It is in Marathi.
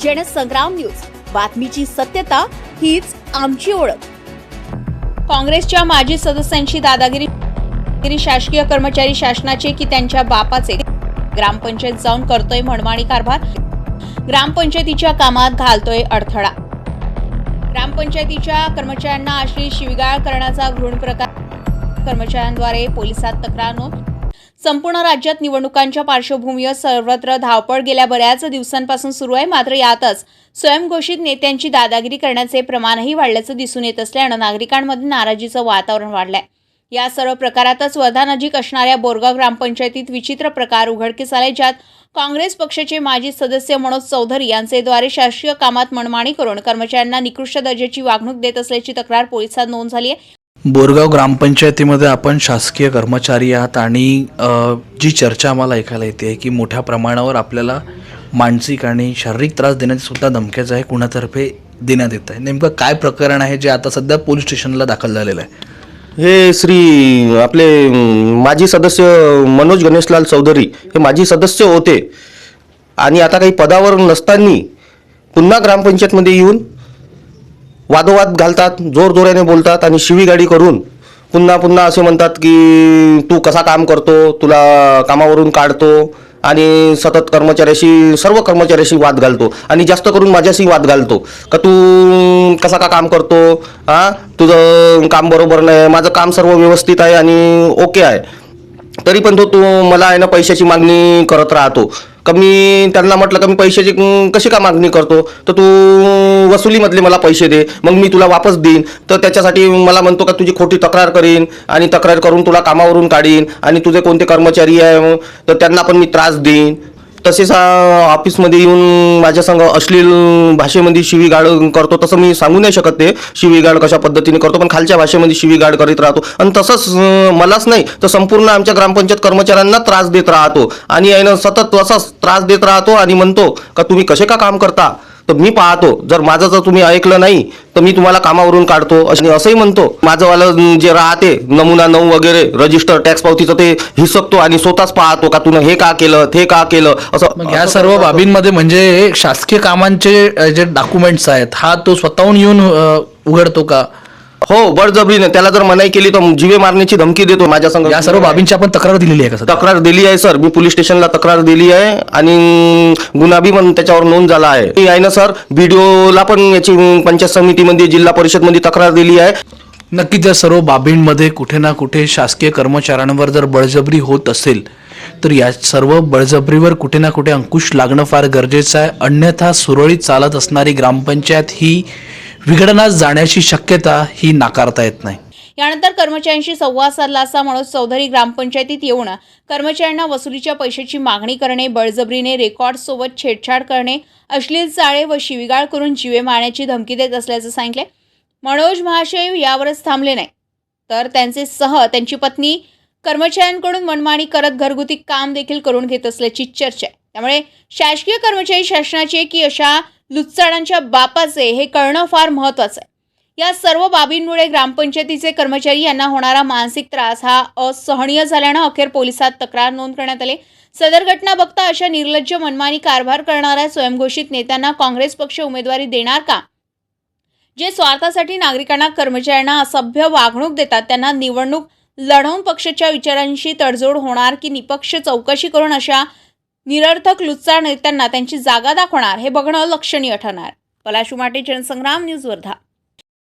जनसंग्राम न्यूज. बातमीची सत्यता हीच आमची ओळख. काँग्रेसच्या माजी सदस्यांची दादागिरी शासकीय कर्मचारी शासनाचे की त्यांच्या बापाचे? ग्रामपंचायत जाऊन करतोय मनमाणी कारभार. ग्रामपंचायतीच्या कामात घालतोय अडथळा. ग्रामपंचायतीच्या कर्मचाऱ्यांना अश्लील शिवीगाळ करण्याचा घृण प्रकार. कर्मचाऱ्यांद्वारे पोलिसात तक्रार नोंद. संपूर्ण राज्यात निवडणुकांच्या पार्श्वभूमीवर सर्वत्र धावपळ गेल्या बऱ्याच दिवसांपासून सुरू आहे. मात्र यातच स्वयंघोषित नेत्यांची दादागिरी करण्याचे प्रमाणही वाढल्याचं दिसून येत असल्यानं नागरिकांमध्ये नाराजीचं वातावरण वाढलंय. या सर्व प्रकारातच वर्धा नजीक असणाऱ्या बोरगाव ग्रामपंचायतीत विचित्र प्रकार उघडकीस आले ज्यात काँग्रेस पक्षाचे माजी सदस्य मनोज चौधरी यांचेद्वारे शासकीय कामात मनमाणी करून कर्मचाऱ्यांना निकृष्ट दर्जाची वागणूक देत असल्याची तक्रार पोलिसात नोंद झाली आहे. बोरगाव ग्रामपंचायतीमध्ये आपण शासकीय कर्मचारी आहात आणि जी चर्चा आम्हाला ऐकायला येते की मोठ्या प्रमाणावर आपल्याला मानसिक आणि शारीरिक त्रास देण्याची सुद्धा धमक्याचं आहे कुणातर्फे देण्यात येत आहे. नेमकं काय प्रकरण आहे जे आता सध्या पोलीस स्टेशनला दाखल झालेलं आहे? हे श्री आपले माजी सदस्य मनोज गणेशलाल चौधरी हे माजी सदस्य होते. आणि आता काही पदावर नसताना पुन्हा ग्रामपंचायतमध्ये येऊन वादोवाद घालतात जोरजोराने बोलतात आणि शिवीगाडी करून पुन्हा पुन्हा असे म्हणतात की तू कसा काम करतो? तुला कामावरून काढतो आणि सतत कर्मचाऱ्याशी सर्व कर्मचाऱ्याशी वाद घालतो आणि जास्त करून माझ्याशी वाद घालतो. का तू कसा का काम करतो? हां तुझं काम बरोबर नाही माझं काम सर्व व्यवस्थित आहे आणि ओके आहे. तरी पण तो तू मला आहे ना पैशाची मागणी करत राहतो. का मी त्यांना म्हटलं का मी पैशाची कशी का मागणी करतो? तर तू वसुलीमधले मला पैसे दे मग मी तुला वापस देईन. तर त्याच्यासाठी मला म्हणतो का तुझी खोटी तक्रार करीन आणि तक्रार करून तुला कामावरून काढीन आणि तुझे कोणते कर्मचारी आहे तर त्यांना पण मी त्रास देईन. तसेच ऑफिसमध्ये येऊन माझ्या संग अश्लील भाषेमध्ये शिवीगाळ करतो तसं मी सांगू नाही शकत ते. शिवीगाळ कशा पद्धतीने करतो पण खालच्या भाषेमध्ये शिवीगाळ करीत राहतो. आणि तसंच मलाच नाही तर संपूर्ण आमच्या ग्रामपंचायत कर्मचाऱ्यांना त्रास देत राहतो. आणि सतत असाच त्रास देत राहतो आणि म्हणतो का तुम्ही कसे का काम करता? तर मी पाहतो. जर माझं जर तुम्ही ऐकलं नाही तर मी तुम्हाला कामावरून काढतो. आणि असंही म्हणतो माझंवालं जे राहते नमुना नऊ वगैरे रजिस्टर टॅक्स पावतीचं ते हिसकतो आणि स्वतःच पाहतो का तुला हे का केलं ते का केलं असं. या सर्व बाबींमध्ये म्हणजे शासकीय कामांचे जे डॉक्युमेंट्स आहेत हा तो स्वतःहून येऊन उघडतो का? हो बळजबरीने त्याला जर मनाई केली तर जीवे मारण्याची धमकी देतो माझ्या संग. या सर्व बाबींची आपण तक्रार दिलेली आहे का? तक्रार दिली आहे सर. मी पोलीस स्टेशनला तक्रार दिली आहे आणि गुन्हा बी पण त्याच्यावर नोंद झाला आहे. मी आहे ना सर व्हिडिओला पण याची पंचायत समितीमध्ये जिल्हा परिषदमध्ये तक्रार दिली आहे. नक्कीच या सर्व बाबींमध्ये कुठे ना कुठे शासकीय कर्मचाऱ्यांवर जर बळजबरी होत असेल तर या सर्व बळजबरीवर कुठे ना कुठे अंकुश लागणं फार गरजेचं आहे. अन्यथा सुरळीत चालत असणारी ग्रामपंचायत ही विघटनास जाण्याची शक्यता ही नाकारता येत नाही. यानंतर कर्मचाऱ्यांशी संवाद साधला असता मनोज चौधरी ग्रामपंचायतीत येऊन कर्मचाऱ्यांना वसुलीच्या पैशाची मागणी करणे बळजबरीने रेकॉर्ड सोबत छेडछाड करणे अश्लील चाळे व शिवीगाळ करून जीवे मारण्याची धमकी देत असल्याचं सांगितले. मनोज महाशय यावरच थांबले नाही. तर त्यांचे सह त्यांची पत्नी कर्मचाऱ्यांकडून मनमानी करत घरगुती काम देखील करून घेत असल्याची चर्चा आहे. त्यामुळे शासकीय कर्मचारी शासनाचे की अशा लुच्चाडांच्या बापाचे हे कळणं फार महत्वाचं आहे. या सर्व बाबींमुळे ग्रामपंचायतीचे कर्मचारी यांना होणारा मानसिक त्रास हा असहनीय झाल्यानं अखेर पोलिसात तक्रार नोंद करण्यात आली. सदर घटना बघता अशा निर्लज्ज मनमानी कारभार करणाऱ्या स्वयंघोषित नेत्यांना काँग्रेस पक्ष उमेदवारी देणार का? जे स्वार्थासाठी नागरिकांना कर्मचाऱ्यांना असभ्य वागणूक देतात त्यांना निवडणूक लढवून पक्षाच्या विचारांशी तडजोड होणार की निपक्ष चौकशी करून अशा निरर्थक लुच्चा नेत्यांना त्यांची जागा दाखवणार हे बघणं लक्षणीय ठरणार. पलाशुमाटे जनसंग्राम न्यूज वर्धा